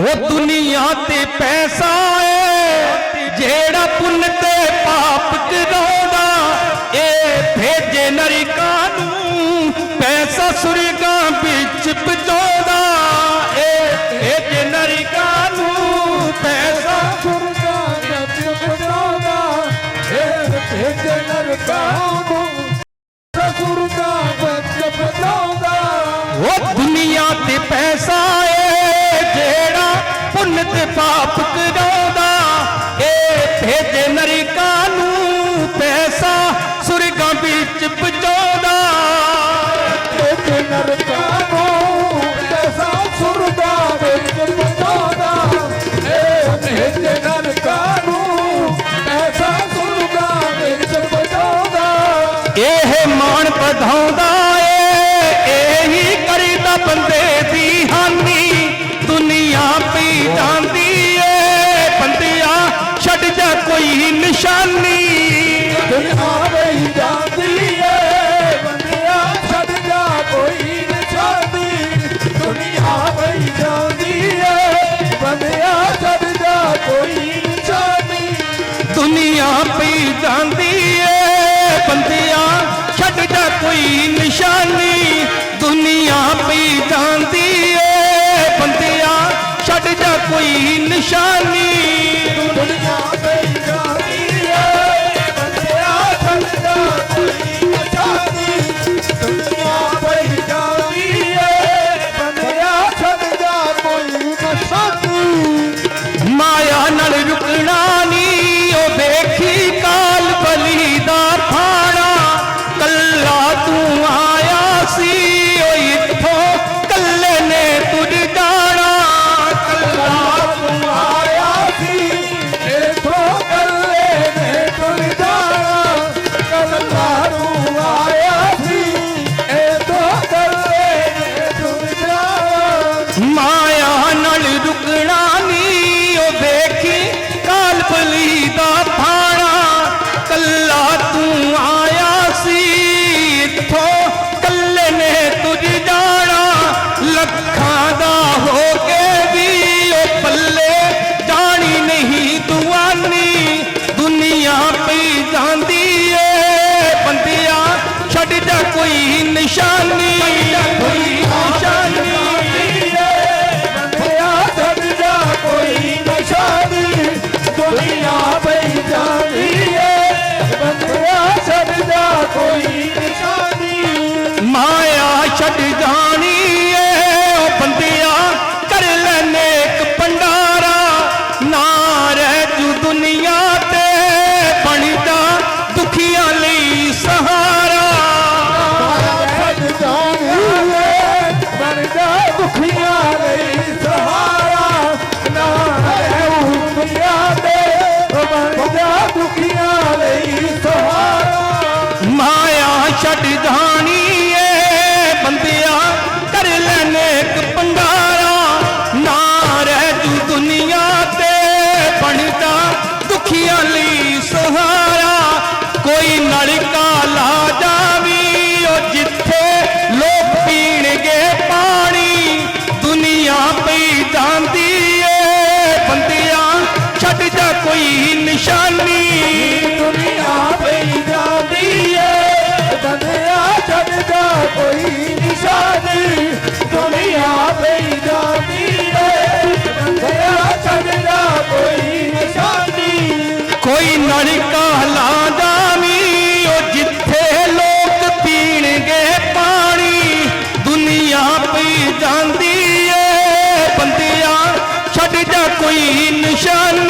ਉਹ ਦੁਨੀਆ ਤੇ ਪੈਸਾ ਏ ਜਿਹੜਾ ਪੁੰਨ ਤੇ ਪਾਪ ਕਰਾਉਂਦਾ ਇਹ ਭੇਜੇ ਨਰਕਾਂ ਨੂੰ ਪੈਸਾ ਸੁਰਗਾਂ ਵਿੱਚ ਪਹੁੰਚਾਉਂਦਾ ਇਹ ਭੇਜੇ ਨਰਕਾਂ ਨੂੰ ਪੈਸਾ ਸੁਰਗਾ ਜੱਜ ਬਚਾਉਂਦਾ ਇਹ ਭੇਜ ਨਰਕਾਂ ਨੂੰ ਸੁਰਗਾ ਵਿੱਚ ਬਚਾਉਂਦਾ ਉਹ ਦੁਨੀਆ ਤੇ ਪੈਸਾ ਪੁੰਨ ਤੇ ਪਾਪ ਕਰਾਉਂਦਾ। ਇਹ ਭੇਜੇ ਨਰਕਾਂ ਨੂੰ ਪੈਸਾ ਸੁਰਗਾਂ ਵਿੱਚ ਪਹੁੰਚਾਉਂਦਾ। ਭੇਜ ਨਰਕਾਂ ਨੂੰ ਪੈਸਾ ਸੁਰਗਾ ਵਿੱਚ ਬਚਾਉਂਦਾ ਇਹ ਭੇਜ ਨਰਕਾਂ ਨੂੰ ਪੈਸਾ ਸੁਰਗਾ ਵਿੱਚ ਬਚਾਉਂਦਾ ਇਹ ਮਾਣ ਵਧਾਉਂਦਾ। ਨਿਸ਼ਾਨੀ। ਦੁਨੀਆ ਵਹੀ ਜਾਂਦੀ ਏ, ਬੰਦਿਆ ਛੱਡ ਜਾ ਕੋਈ ਨਿਸ਼ਾਨੀ। ਦੁਨੀਆ ਵਹੀ ਜਾਂਦੀ ਏ ਬੰਦਿਆ ਛੱਡ ਜਾ ਕੋਈ ਨਿਸ਼ਾਨੀ ਦੁਨੀਆ ਪਈ ਜਾਂਦੀ ਏ ਬੰਦਿਆ ਛੱਡ ਜਾ ਕੋਈ ਨਿਸ਼ਾਨੀ ਦੁਨੀਆ ਪਈ ਜਾਂਦੀ ਨਾਲ ਰੁਕਣਾ ਉਹ ਵੇਖੀ ਕਾਲ ਬਲੀ ਦਾ ਥਾਣਾ ਕੱਲਾ ਤੂੰ ਆਇਆ ਸੀ, ਉਹ ਇੱਥੋਂ ਕੱਲੇ ਨੇ ਤੁਰ ਜਾਣਾ। ਕੱਲਾ ਤੂੰ ਆਇਆ ਸੀ, ਇਥੋਂ ਕੱਲੇ ਨੇ ਤੁਰ ਜਾਣਾ। ਕੱਲਾ ਤੂੰ ਆਇਆ ਸੀ, ਇਥੋਂ ਕੱਲੇ ਨੇ ਤੁਰ ਜਾਣਾ। ਛੱਡ ਜਾਣੀ ਏ, ਉਹ ਬੰਦਿਆ ਕਰ ਲੈ ਨੇਕ ਪੰਡਾਰਾ ਨਾ ਰਹਿ ਜੂ ਦੁਨੀਆ ਤੇ, ਬਣਦਾ ਦੁਖੀਆਂ ਲਈ ਸਹਾਰਾ। ਛੱਡ ਜਾਣੀ ਏ ਬਣ ਦੁਖੀਆਂ ਲਈ ਸਹਾਰਾ ਨਾ ਰਹਿਉ ਦੁਨੀਆ ਤੇ ਬਣ ਦੁਖੀਆਂ ਲਈ ਸਹਾਰਾ ਮਾਇਆ ਛੱਡ ਜਾਣੀ ਪਈ